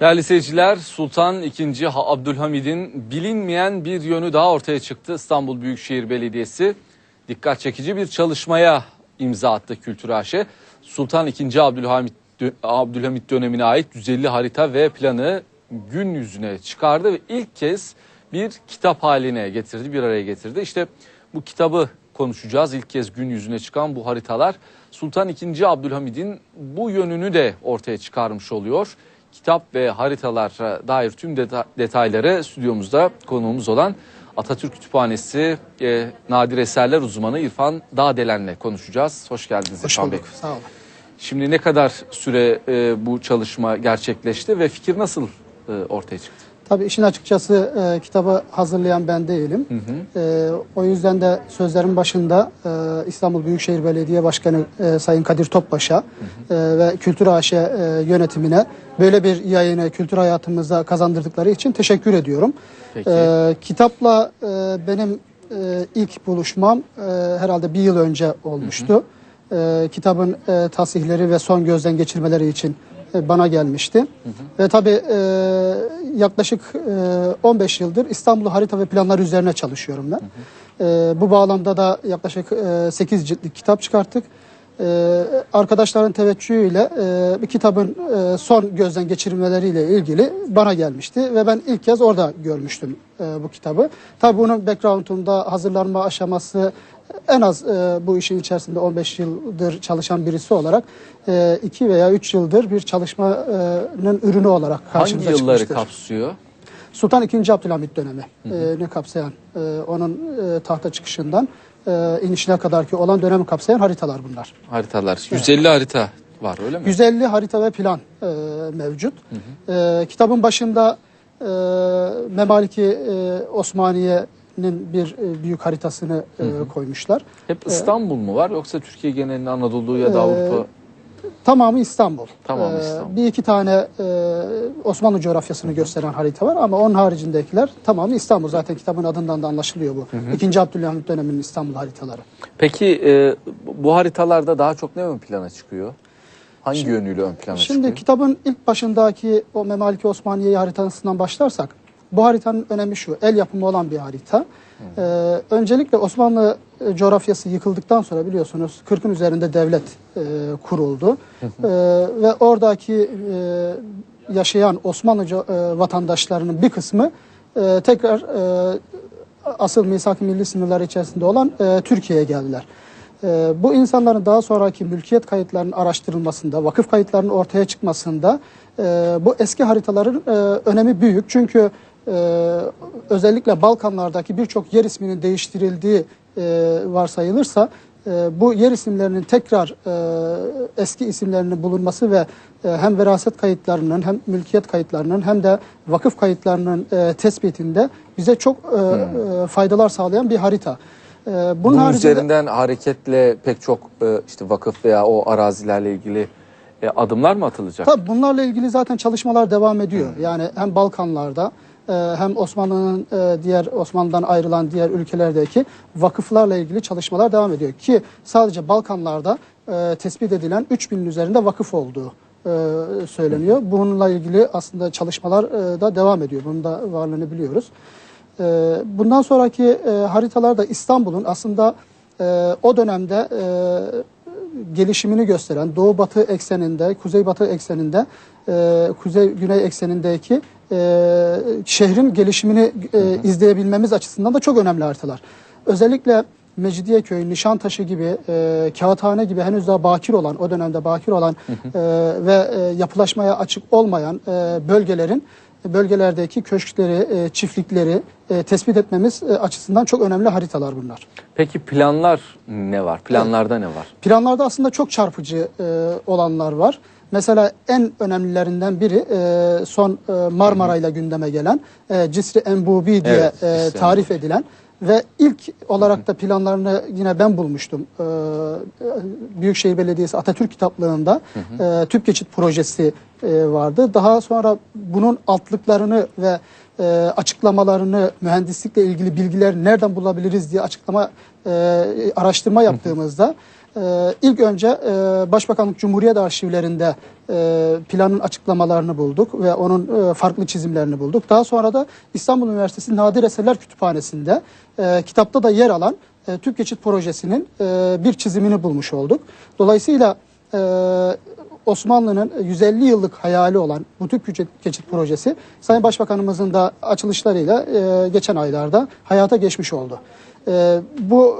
Değerli seyirciler, Sultan II. Ha- Abdülhamid'in bilinmeyen bir yönü daha ortaya çıktı. İstanbul Büyükşehir Belediyesi dikkat çekici bir çalışmaya imza attı Kültür AŞ. Sultan II. Abdülhamid, Abdülhamid dönemine ait 150 harita ve planı gün yüzüne çıkardı ve ilk kez bir kitap haline getirdi, bir araya getirdi. İşte bu kitabı konuşacağız. İlk kez gün yüzüne çıkan bu haritalar Sultan II. Abdülhamid'in bu yönünü de ortaya çıkarmış oluyor. Kitap ve haritalara dair tüm deta- detayları stüdyomuzda konuğumuz olan Atatürk Kütüphanesi e, Nadir Eserler uzmanı İrfan Dağdelen'le konuşacağız. Hoş geldiniz Hoş İrfan Bey. bulduk. Sağ olun. Şimdi ne kadar süre e, bu çalışma gerçekleşti ve fikir nasıl e, ortaya çıktı? Tabii işin açıkçası e, kitabı hazırlayan ben değilim. E, o yüzden de sözlerin başında e, İstanbul Büyükşehir Belediye Başkanı e, Sayın Kadir Topbaş'a e, ve Kültür AŞ e, yönetimine böyle bir yayını kültür hayatımıza kazandırdıkları için teşekkür ediyorum. Peki. E, kitapla e, benim e, ilk buluşmam e, herhalde bir yıl önce olmuştu. E, kitabın e, tasihleri ve son gözden geçirmeleri için e, bana gelmişti. Ve tabii e, yaklaşık e, 15 yıldır İstanbul harita ve planları üzerine çalışıyorum ben. E, bu bağlamda da yaklaşık e, 8 ciltlik kitap çıkarttık. E, arkadaşların teveccühüyle e, bir kitabın e, son gözden geçirmeleriyle ilgili bana gelmişti ve ben ilk kez orada görmüştüm e, bu kitabı. Tabii bunun background'unda hazırlanma aşaması en az e, bu işin içerisinde 15 yıldır çalışan birisi olarak 2 veya 3 yıldır bir çalışmanın ürünü olarak Hangi karşımıza yılları çıkmıştır. kapsıyor? Sultan II. Abdülhamit dönemi e, ne kapsayan e, onun e, tahta çıkışından e, inişine kadar ki olan dönemi kapsayan haritalar bunlar. Haritalar. 150 harita var öyle mi? 150 harita ve plan e, mevcut. E, kitabın başında e, Memaliki e, Osmaniye'nin bir e, büyük haritasını e, koymuşlar. Hep İstanbul mu var yoksa Türkiye genelinde Anadolu ya da Ee, Avrupa? Tamamı İstanbul. Tamamı Ee, İstanbul. Bir iki tane e, Osmanlı coğrafyasını gösteren harita var ama onun haricindekiler tamamı İstanbul. Zaten kitabın adından da anlaşılıyor bu. İkinci Abdülhamit döneminin İstanbul haritaları. Peki e, bu haritalarda daha çok ne ön plana çıkıyor? Hangi yönüyle ön plana Şimdi çıkıyor? kitabın ilk başındaki o Memaliki Osmaniye haritasından başlarsak bu haritanın önemi şu. El yapımı olan bir harita. Ee, öncelikle Osmanlı e, coğrafyası yıkıldıktan sonra biliyorsunuz 40'ın üzerinde devlet e, kuruldu. Ee, ve oradaki e, yaşayan Osmanlı e, vatandaşlarının bir kısmı e, tekrar e, asıl misak-ı milli sınırları içerisinde olan e, Türkiye'ye geldiler. E, bu insanların daha sonraki mülkiyet kayıtlarının araştırılmasında, vakıf kayıtlarının ortaya çıkmasında e, bu eski haritaların e, önemi büyük. Çünkü e, özellikle Balkanlardaki birçok yer isminin değiştirildiği e, varsayılırsa e, bu yer isimlerinin tekrar e, eski isimlerinin bulunması ve e, hem veraset kayıtlarının hem mülkiyet kayıtlarının hem de vakıf kayıtlarının e, tespitinde bize çok e, e, faydalar sağlayan bir harita. E, bunun Bunun haricinde- üzerinden hareketle pek çok e, işte vakıf veya o arazilerle ilgili e, adımlar mı atılacak? Tabii bunlarla ilgili zaten çalışmalar devam ediyor. Yani hem Balkanlarda hem Osmanlı'nın e, diğer Osmanlı'dan ayrılan diğer ülkelerdeki vakıflarla ilgili çalışmalar devam ediyor. Ki sadece Balkanlarda e, tespit edilen 3000'in üzerinde vakıf olduğu e, söyleniyor. Bununla ilgili aslında çalışmalar da devam ediyor. Bunun da varlığını biliyoruz. Bundan sonraki haritalarda İstanbul'un aslında o dönemde gelişimini gösteren doğu batı ekseninde, kuzey batı ekseninde, kuzey güney eksenindeki e, şehrin gelişimini e, izleyebilmemiz açısından da çok önemli haritalar. Özellikle Mecidiyeköy, Nişantaşı gibi, e, Kağıthane gibi henüz daha bakir olan, o dönemde bakir olan e, ve e, yapılaşmaya açık olmayan e, bölgelerin bölgelerdeki köşkleri, e, çiftlikleri e, tespit etmemiz e, açısından çok önemli haritalar bunlar. Peki planlar ne var? Planlarda ne var? Planlarda aslında çok çarpıcı e, olanlar var. Mesela en önemlilerinden biri e, son e, Marmara ile gündeme gelen e, Cisri Enbubi diye Evet, e, Cisri tarif edilen ve ilk olarak da planlarını yine ben bulmuştum. E, Büyükşehir Belediyesi Atatürk kitaplığında e, tüp geçit projesi e, vardı. Daha sonra bunun altlıklarını ve e, açıklamalarını, mühendislikle ilgili bilgiler nereden bulabiliriz diye açıklama e, araştırma yaptığımızda e, ilk önce e, Başbakanlık Cumhuriyet arşivlerinde e, planın açıklamalarını bulduk ve onun e, farklı çizimlerini bulduk. Daha sonra da İstanbul Üniversitesi Nadir Eserler Kütüphanesi'nde e, kitapta da yer alan e, Tüp Geçit Projesi'nin e, bir çizimini bulmuş olduk. Dolayısıyla e, Osmanlı'nın 150 yıllık hayali olan bu tüp geçit projesi Sayın Başbakanımızın da açılışlarıyla e, geçen aylarda hayata geçmiş oldu. E, bu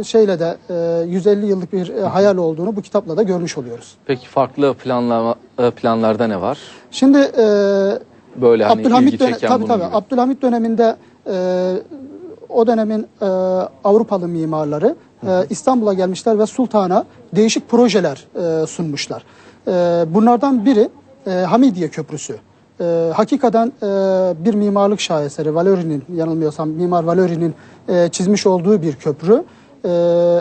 e, şeyle de e, 150 yıllık bir e, hayal olduğunu bu kitapla da görmüş oluyoruz. Peki farklı planlama, e, planlarda ne var? Şimdi e, Böyle hani ilgi Abdülhamit döne- çeken tabii tabii gibi. Abdülhamit döneminde e, o dönemin e, Avrupalı mimarları e, İstanbul'a gelmişler ve sultana değişik projeler e, sunmuşlar. E, bunlardan biri e, Hamidiye Köprüsü. E, hakikaten e, bir mimarlık şaheseri Valeri'nin yanılmıyorsam Mimar Valeri'nin e, çizmiş olduğu bir köprü. E,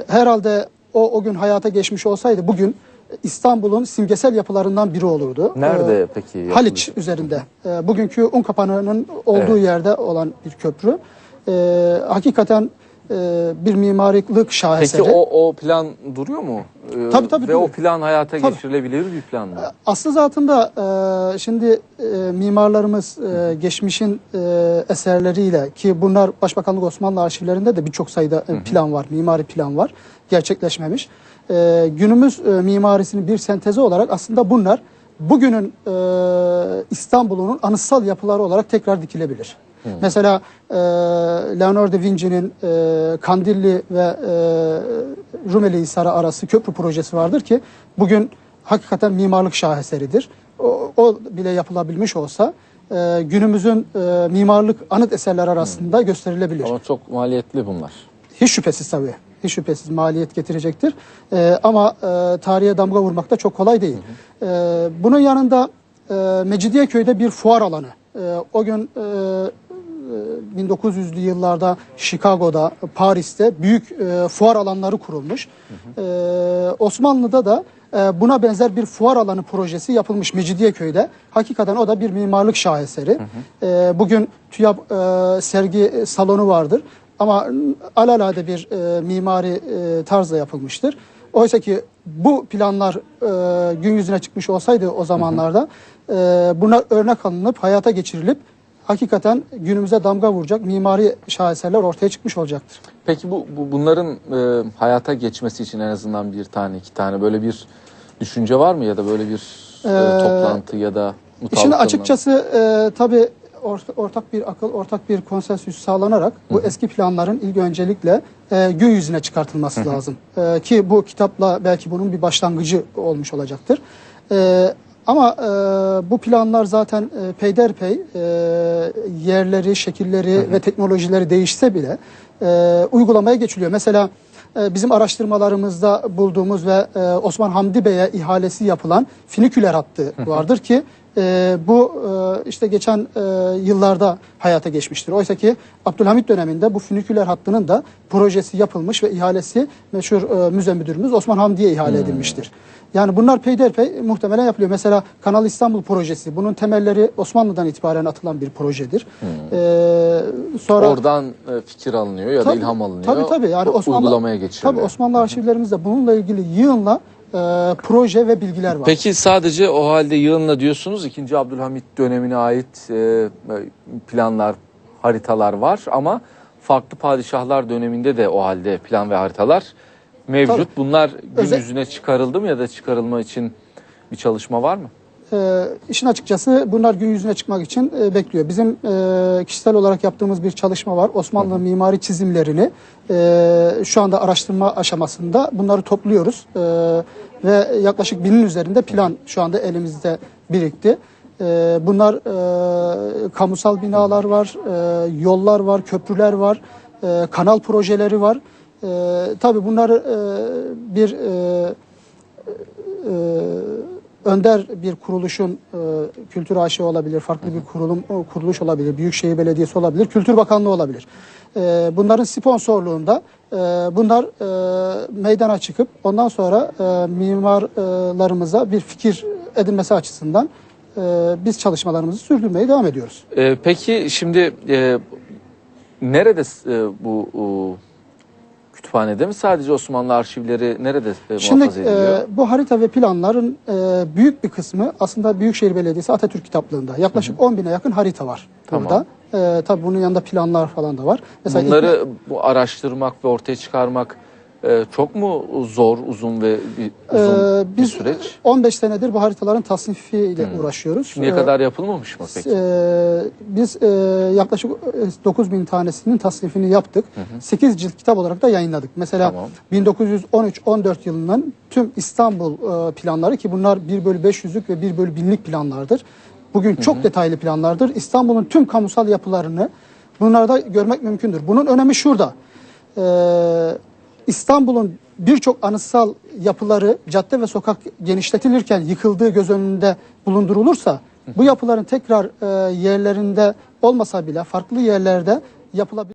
herhalde o o gün hayata geçmiş olsaydı bugün İstanbul'un simgesel yapılarından biri olurdu. Nerede E, peki? yapılacak? Haliç üzerinde. E, bugünkü un kapanağının olduğu Evet. yerde olan bir köprü. E, hakikaten e, bir mimarlık şaheseri. Peki o, o plan duruyor mu? Ee, Tabii, tabii, Ve o duruyor. plan hayata Tabii. geçirilebilir bir plan mı? Aslı zatında e, şimdi e, mimarlarımız e, geçmişin e, eserleriyle ki bunlar Başbakanlık Osmanlı arşivlerinde de birçok sayıda e, plan var, mimari plan var gerçekleşmemiş. E, günümüz e, mimarisinin bir sentezi olarak aslında bunlar bugünün e, İstanbul'un anıtsal yapıları olarak tekrar dikilebilir. Mesela e, Leonardo da Vinci'nin e, Kandilli ve e, Rumeli Hisarı arası köprü projesi vardır ki bugün hakikaten mimarlık şaheseridir. O, o bile yapılabilmiş olsa e, günümüzün e, mimarlık anıt eserler arasında gösterilebilir. Ama çok maliyetli bunlar. Hiç şüphesiz tabii. Hiç şüphesiz maliyet getirecektir. E, ama e, tarihe damga vurmak da çok kolay değil. E, bunun yanında e, Mecidiyeköy'de bir fuar alanı. E, o gün e, 1900'lü yıllarda Chicago'da, Paris'te büyük e, fuar alanları kurulmuş. E, Osmanlı'da da e, buna benzer bir fuar alanı projesi yapılmış Mecidiyeköy'de. Hakikaten o da bir mimarlık şaheseri. E, bugün TÜYAP e, sergi salonu vardır. Ama alalade bir e, mimari e, tarzla yapılmıştır. Oysa ki bu planlar e, gün yüzüne çıkmış olsaydı o zamanlarda e, buna örnek alınıp hayata geçirilip hakikaten günümüze damga vuracak mimari şaheserler ortaya çıkmış olacaktır. Peki bu, bu bunların e, hayata geçmesi için en azından bir tane iki tane böyle bir düşünce var mı ya da böyle bir e, Ee, toplantı ya da mutabık Şimdi açıkçası e, tabii orta- ortak bir akıl, ortak bir konsensüs sağlanarak bu eski planların ilk öncelikle e, gün yüzüne çıkartılması lazım. E, ki bu kitapla belki bunun bir başlangıcı olmuş olacaktır. E, ama e, bu planlar zaten e, peyderpey e, yerleri, şekilleri ve teknolojileri değişse bile e, uygulamaya geçiliyor. Mesela e, bizim araştırmalarımızda bulduğumuz ve e, Osman Hamdi Bey'e ihalesi yapılan finiküler hattı vardır ki e, bu e, işte geçen e, yıllarda hayata geçmiştir. Oysa ki Abdülhamit döneminde bu finiküler hattının da projesi yapılmış ve ihalesi meşhur e, müze müdürümüz Osman Hamdi'ye ihale edilmiştir. Yani bunlar peyderpey muhtemelen yapılıyor. Mesela Kanal İstanbul projesi bunun temelleri Osmanlı'dan itibaren atılan bir projedir. E, sonra Oradan e, fikir alınıyor ya da Tabii, ilham alınıyor. Tabii tabii. Yani Osmanlı, uygulamaya geçiriliyor. Tabii Osmanlı arşivlerimizde bununla ilgili yığınla e, proje ve bilgiler var. Peki sadece o halde yığınla diyorsunuz 2. Abdülhamit dönemine ait e, planlar, haritalar var ama farklı padişahlar döneminde de o halde plan ve haritalar mevcut. Tabii. Bunlar gün Özel- yüzüne çıkarıldı mı ya da çıkarılma için bir çalışma var mı? E, işin açıkçası bunlar gün yüzüne çıkmak için e, bekliyor. Bizim e, kişisel olarak yaptığımız bir çalışma var. Osmanlı mimari çizimlerini e, şu anda araştırma aşamasında bunları topluyoruz. E, ve yaklaşık binin üzerinde plan şu anda elimizde birikti. E, bunlar e, kamusal binalar var, e, yollar var, köprüler var, e, kanal projeleri var. E, tabii bunları e, bir e, e, önder bir kuruluşun e, kültür aşığı olabilir, farklı bir kurulum kuruluş olabilir, Büyükşehir Belediyesi olabilir, Kültür Bakanlığı olabilir. E, bunların sponsorluğunda e, bunlar e, meydana çıkıp ondan sonra e, mimarlarımıza bir fikir edinmesi açısından e, biz çalışmalarımızı sürdürmeye devam ediyoruz. E, peki şimdi e, nerede e, bu o, kütüphanede mi sadece Osmanlı arşivleri nerede e, Şimdi muhafaza ediliyor? e, bu harita ve planların e, büyük bir kısmı aslında Büyükşehir Belediyesi Atatürk kitaplığında. Yaklaşık 10 bine yakın harita var Tamam. burada. E, tabii bunun yanında planlar falan da var. Mesela Bunları bu araştırmak ve ortaya çıkarmak e, çok mu zor, uzun ve bir, uzun Ee, bir biz süreç? 15 senedir bu haritaların tasnifiyle uğraşıyoruz. Şimdiye Ee, kadar yapılmamış mı peki? e, biz e, yaklaşık 9 bin tanesinin tasnifini yaptık. 8 cilt kitap olarak da yayınladık. Mesela Tamam. 1913-14 yılının tüm İstanbul e, planları ki bunlar 1 bölü 500'lük ve 1 bölü 1000'lik planlardır. Bugün çok detaylı planlardır. İstanbul'un tüm kamusal yapılarını bunlarda görmek mümkündür. Bunun önemi şurada. Ee, İstanbul'un birçok anıtsal yapıları cadde ve sokak genişletilirken yıkıldığı göz önünde bulundurulursa bu yapıların tekrar e, yerlerinde olmasa bile farklı yerlerde yapılabilir.